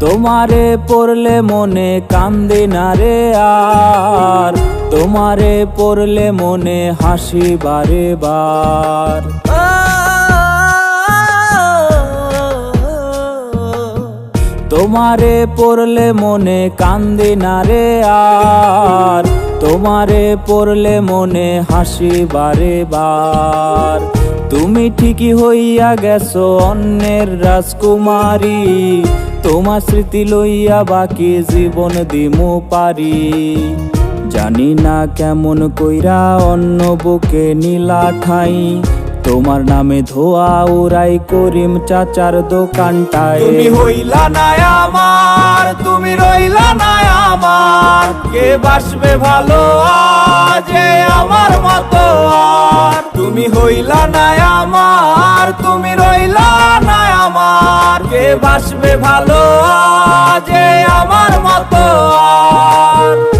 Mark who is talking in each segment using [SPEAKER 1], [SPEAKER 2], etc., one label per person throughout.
[SPEAKER 1] তোমারে পড়লে মনে কান্দি না রে আর। তোমারে পড়লে মনে হাসি বারে বার। তোমারে পড়লে মনে কান্দি না রে আর। তোমারে পড়লে মনে হাসি বারে বার। তুমি ঠিকই হইয়া গেছো অন্যের রাজকুমারী। তোমার স্মৃতি লইয়া বাকি জীবন দিমু পারি। জানি না কেমন কইরা অন্য বুকে নীলা ঠাই। তোমার নামে ধোয়া উড়াই করিম চাচার দোকানটায়।
[SPEAKER 2] হইলা না আমার। কে বাসবে ভালো যে আমার মতো? আর তুমি হইলা না আমার, তুমি রইলা না আমার। কে বাসবে ভালো যে আমার মতো? আর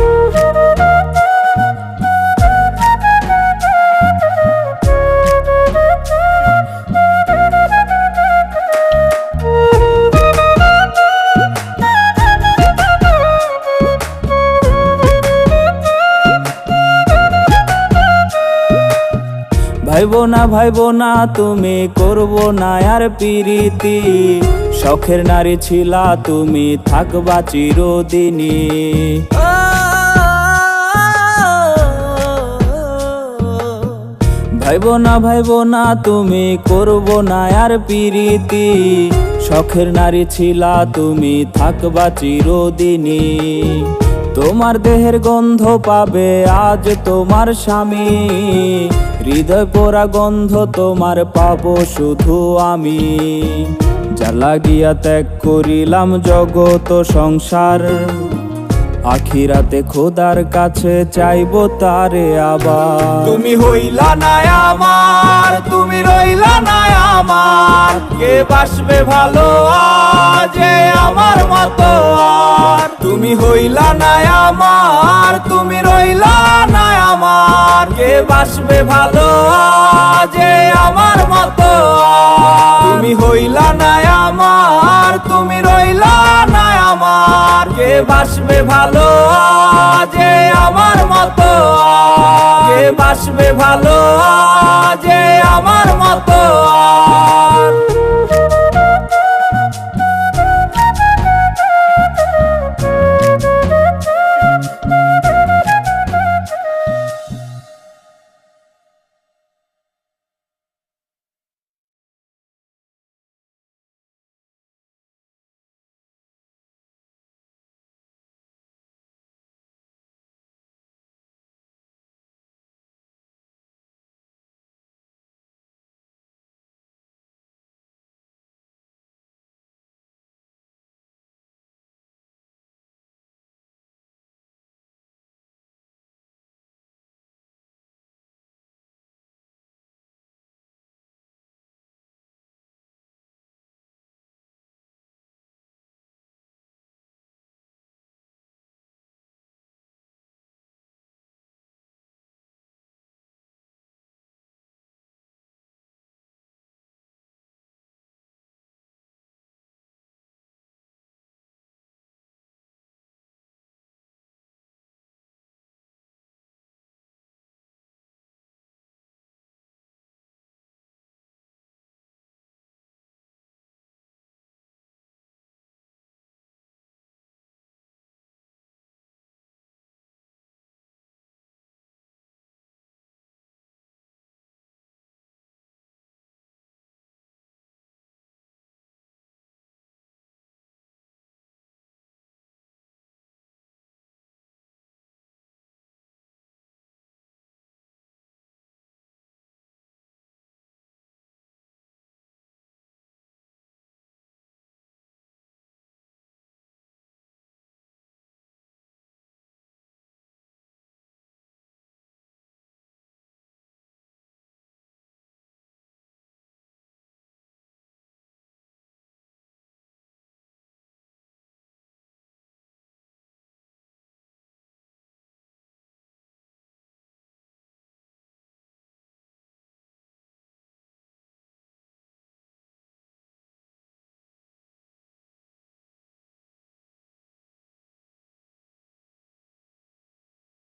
[SPEAKER 1] ভাইবো না ভাইবো না, তুমি করব না আর পিরিতি। শখের নারী ছিলা, তুমি থাকবা চিরদিনী ভাইবো না ভাইবো না, তুমি করব না আর পিরিতি। শখের নারী ছিলা, তুমি থাকবা চিরদিনী তোমার দেহের গন্ধ পাবে আজ তোমার স্বামী। হৃদয় পোড়া গন্ধ তোমার পাবো শুধু আমি। যা লাগিয়া ত্যাগ করিলাম জগত সংসার। আখিরাতে খোদার কাছে চাইব তারে আবার।
[SPEAKER 2] তুমি হইলা না আমার, তুমি রইলা না আমার। কে বাসবে ভালো যে আমার মতো আর। তুমি হইলা না আমার, তুমি রইলা না আমার। কে বাসবে ভালো যে আমার মতো? তুমি হইলা না আমার, তুমি রইলা না আমার। কে বাসবে ভালো যে আমার মতো? কে বাসবে ভালো যে আমার মতো?